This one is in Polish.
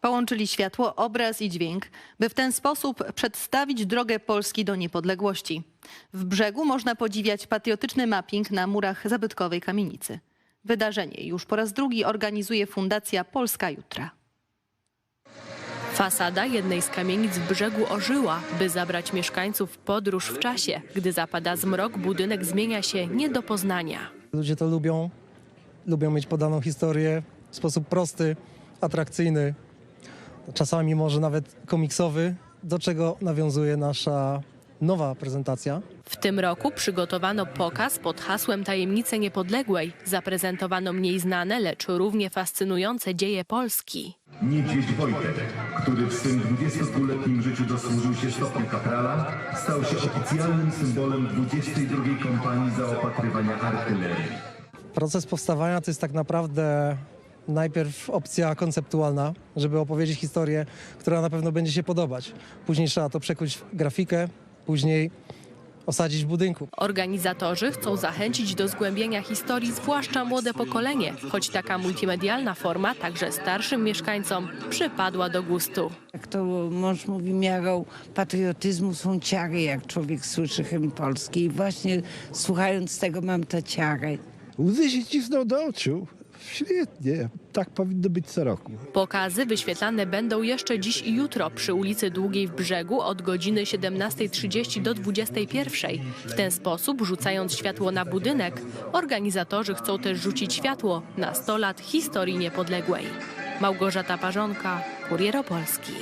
Połączyli światło, obraz i dźwięk, by w ten sposób przedstawić drogę Polski do niepodległości. W brzegu można podziwiać patriotyczny mapping na murach zabytkowej kamienicy. Wydarzenie już po raz drugi organizuje Fundacja Polska Jutra. Fasada jednej z kamienic w brzegu ożyła, by zabrać mieszkańców w podróż w czasie. Gdy zapada zmrok, budynek zmienia się nie do poznania. Ludzie to lubią, lubią mieć podaną historię w sposób prosty, atrakcyjny, czasami może nawet komiksowy, do czego nawiązuje nasza nowa prezentacja. W tym roku przygotowano pokaz pod hasłem Tajemnice Niepodległej. Zaprezentowano mniej znane, lecz równie fascynujące dzieje Polski. Niedźwiedź Wojtek, który w swym 22-letnim życiu dosłużył się stopnia kaprala, stał się oficjalnym symbolem 22 kompanii zaopatrywania artylerii. Proces powstawania to jest tak naprawdę najpierw opcja konceptualna, żeby opowiedzieć historię, która na pewno będzie się podobać. Później trzeba to przekuć w grafikę, później osadzić w budynku. Organizatorzy chcą zachęcić do zgłębienia historii zwłaszcza młode pokolenie, choć taka multimedialna forma także starszym mieszkańcom przypadła do gustu. Jak to mąż mówi, miarą patriotyzmu są ciary, jak człowiek słyszy hymn polski. I właśnie słuchając tego mam tę ciarę. Łzy się cisną do oczu. Świetnie. Tak powinno być co roku. Pokazy wyświetlane będą jeszcze dziś i jutro przy ulicy Długiej w Brzegu od godziny 17.30 do 21.00. W ten sposób, rzucając światło na budynek, organizatorzy chcą też rzucić światło na 100 lat historii niepodległej. Małgorzata Parzonka, Kurier Opolski.